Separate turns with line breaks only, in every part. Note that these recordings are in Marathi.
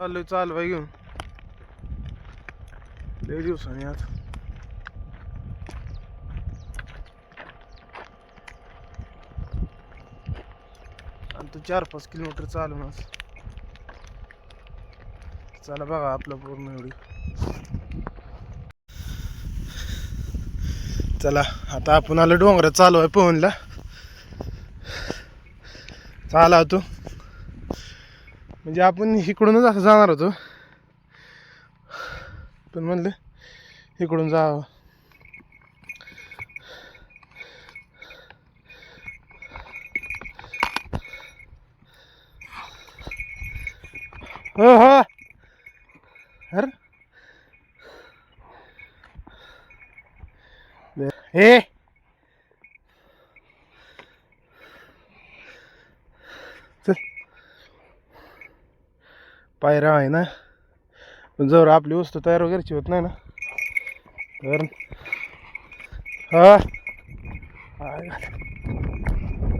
चाललोय चालवाय घेऊन. लय दिवसांनी आज. आणि तो चार पाच किलोमीटर चालून आज. चला बघा आपलं पूर्ण एवढी. चला आता आपण आलो डोंगरात चालू आहे पवनला चाला तू. म्हणजे आपण इकडूनच असं जाणार होतो. पण म्हणलं इकडून जावं. हो हो. अरे. हे पायऱ्या आहे ना. पण जर आपली वस्तू तयार वगैरेची होत नाही ना. तर हा.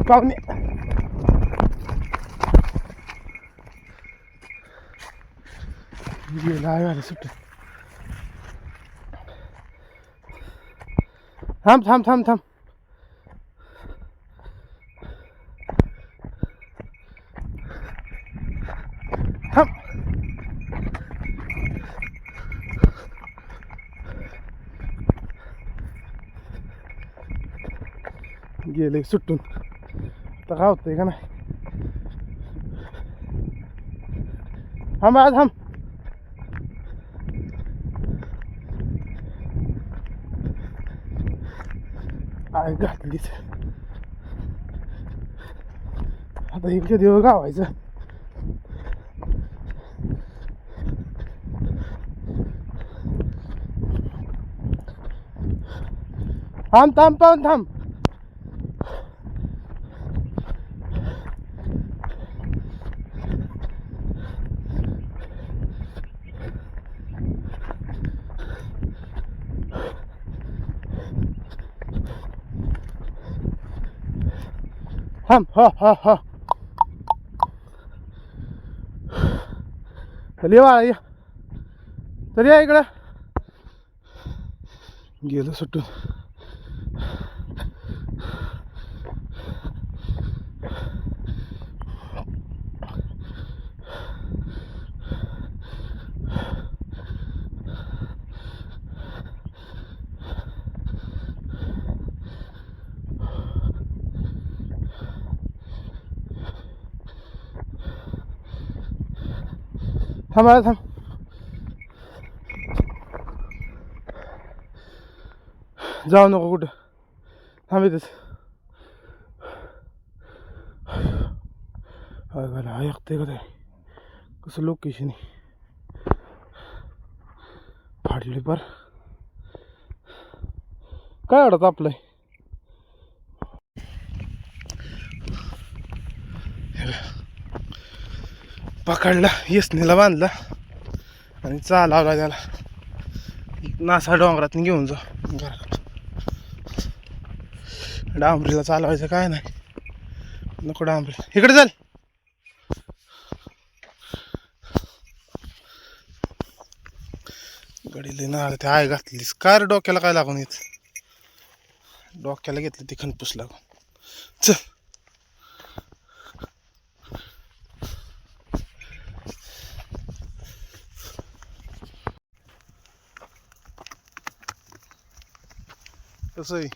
पाहुणे. गेला सुट्ट. थांब थांब थांब थांब. गेले सुटून तर काय होतंय का नाही? थांब आज थांब. आय घातलीच. आता इकडे देव गावायचं. थांब थांब पाहून थांब. थांब हा हा हा चल ये बाळा ये तरी या इकडं गेलं सुटून थांबा थांब. जाऊ नको कुठं. थांब इथेच हाय घाला ऐकते का ते. कसं लोकेशन आहे. फाडली पर. काय अडत आपलंय पकडला येसनीला बांधला आणि चालावला त्याला. नासा डोंगरात घेऊन जा घरात डांबरीला चालवायचं काय नाही. नको डांबरी. इकडे चाल. गडीले नाळ ते आय घातलीस. काय रे डोक्याला काय लागून येत? डोक्याला घेतली ती खनपूस लागून. चल. कसं आहे?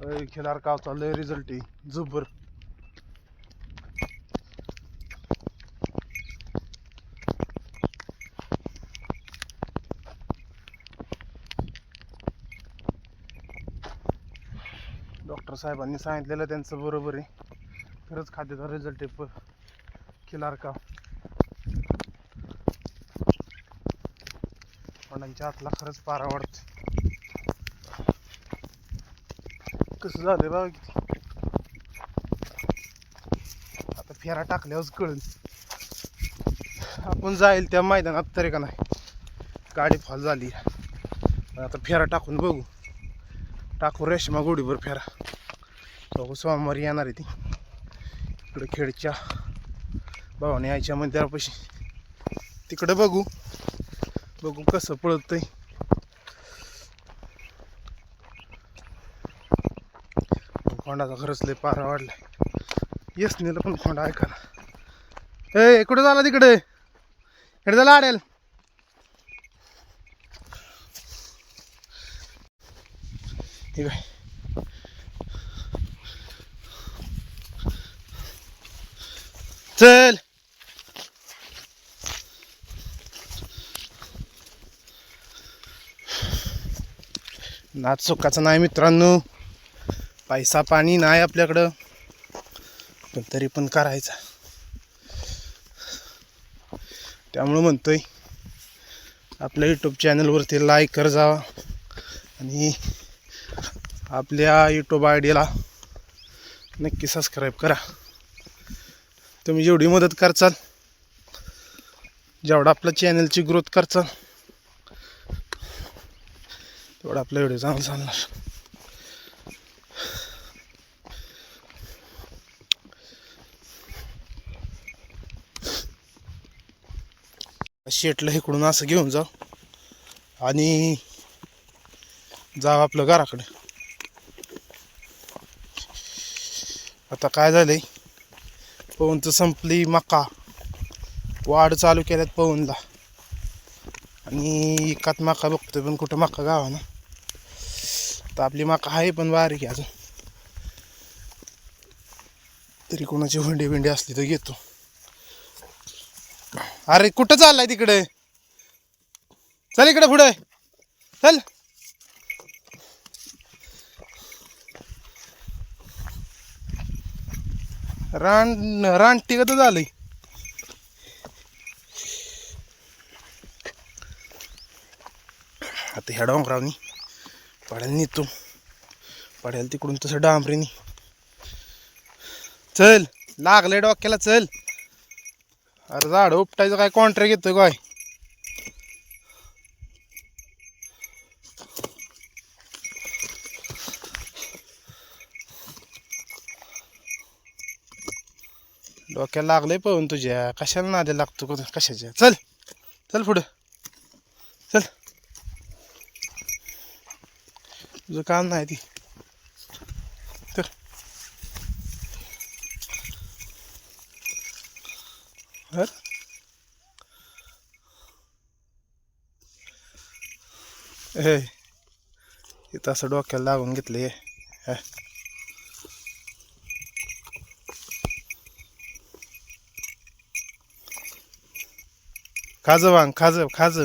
अय, काव चाललंय रिझल्ट आहे. जबर डॉक्टर साहेबांनी सांगितलेलं त्यांचं बरोबर आहे. खरंच खाद्याचा रिझल्ट आहे किलारका खिलार काव हातला खरंच पारा वाढते कसं झालं बघ आता फेरा टाकल्यावरच कळेल. आपण जाईल त्या मैदानात तरी का नाही. गाडी फॉल झाली. आता फेरा टाकून बघू. टाकू रेशमा गोडीभर फेरा. बघू सोमवारी येणार आहे ती. इकडे खेडच्या भावाने आईच्या मंदिरापाशी. तिकडं बघू. बघू कसं पळतंय. खोंडाचा खरंच लय पारा वाढलाय. येस नेलं पण खोंडा ऐकायला. ए कुठं झाला तिकडे? इकडे झाला आडेल ठीक आहे चल. नाच सुखाचं नाही मित्रांनो. पैसा पाणी नाही आपल्याकडं. पण तरी पण करायचा. त्यामुळं म्हणतोय आपल्या यूट्यूब चॅनलवरती लाईक कर जावा आणि आपल्या यूट्यूब आय डीला नक्की सबस्क्राईब करा. तुम्ही जेवढी मदत करचाल जेवढा आपल्या चॅनलची ग्रोथ करचाल तेवढा आपला व्हिडिओ चांगला चालणार. शेटला इकडून असं घेऊन जाऊ. आणि जाऊ आपलं घराकडे. आता काय झालंय? पवनचं संपली मका. वाढ चालू केल्यात पवनला. आणि एकात मका बघतोय पण कुठं मका गावा ना तर आपली मका आहे पण बारीक आहे अजून. तरी कोणाची हुंडी बिंडी असली तर घेतो. अरे कुठं चाललाय तिकडे? चल इकडे पुढे. चल. रान रानटी कसं झालंय ह्या डोंगरावनी पडेल नेतो पडेल तिकडून तसं डांबरीनी चल लागले डोक्याला चल. अरे झाड उपटायचं काय कॉन्ट्रॅक्ट घेतोय काय? डोक्याला लागलंय पळून तुझ्या. कशाला नादे लागतो कशाच्या? चल चल पुढं. तुझं काम नाही ती. तर. हर हे. इथं असं डोक्याला लागून घेतलं हे. खाज वांग खाज खाज.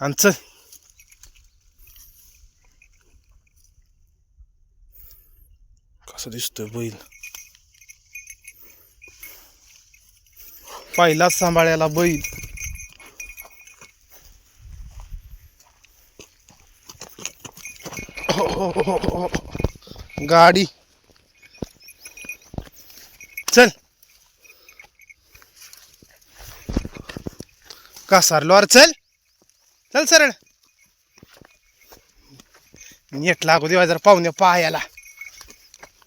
आणि चल. कसं दिसतोय बैल. पहिलाच सांभाळायला बैल. हो, हो, हो, हो, गाडी. चल. का सरलो? अरे चल. चल सरळ. नेट लागू देवा जरा पाहुण्या पायाला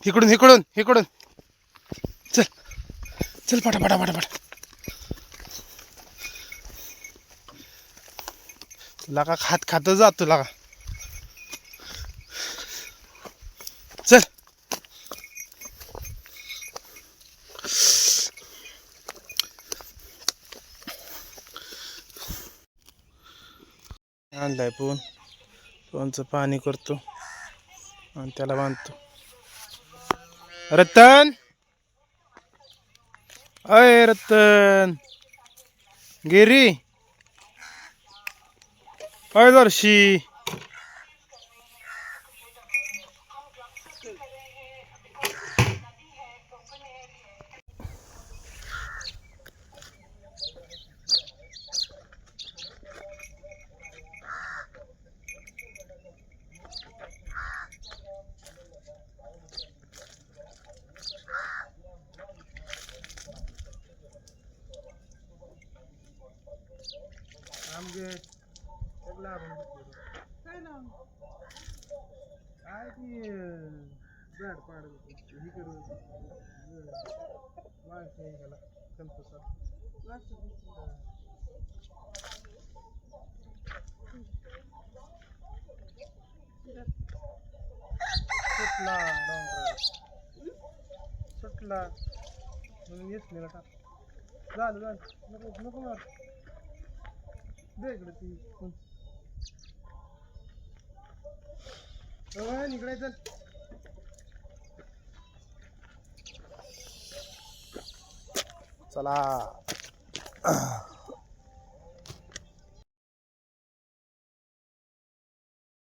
इकडून इकडून इकडून. चल. चल पाठा पाठा पाठा पटा तुला का खात खात जात तुला का चल. आणलाय पोन पोहनचं पाणी करतो. आणि त्याला बांधतो. रतन? अय रतन. गिरी? अय दर्शी. सुटला डोंगरावर सुटला म्हणून येसलेला का झालं झालं नको नको मार दे इकडे ती कोण ओय, इकडे चल चला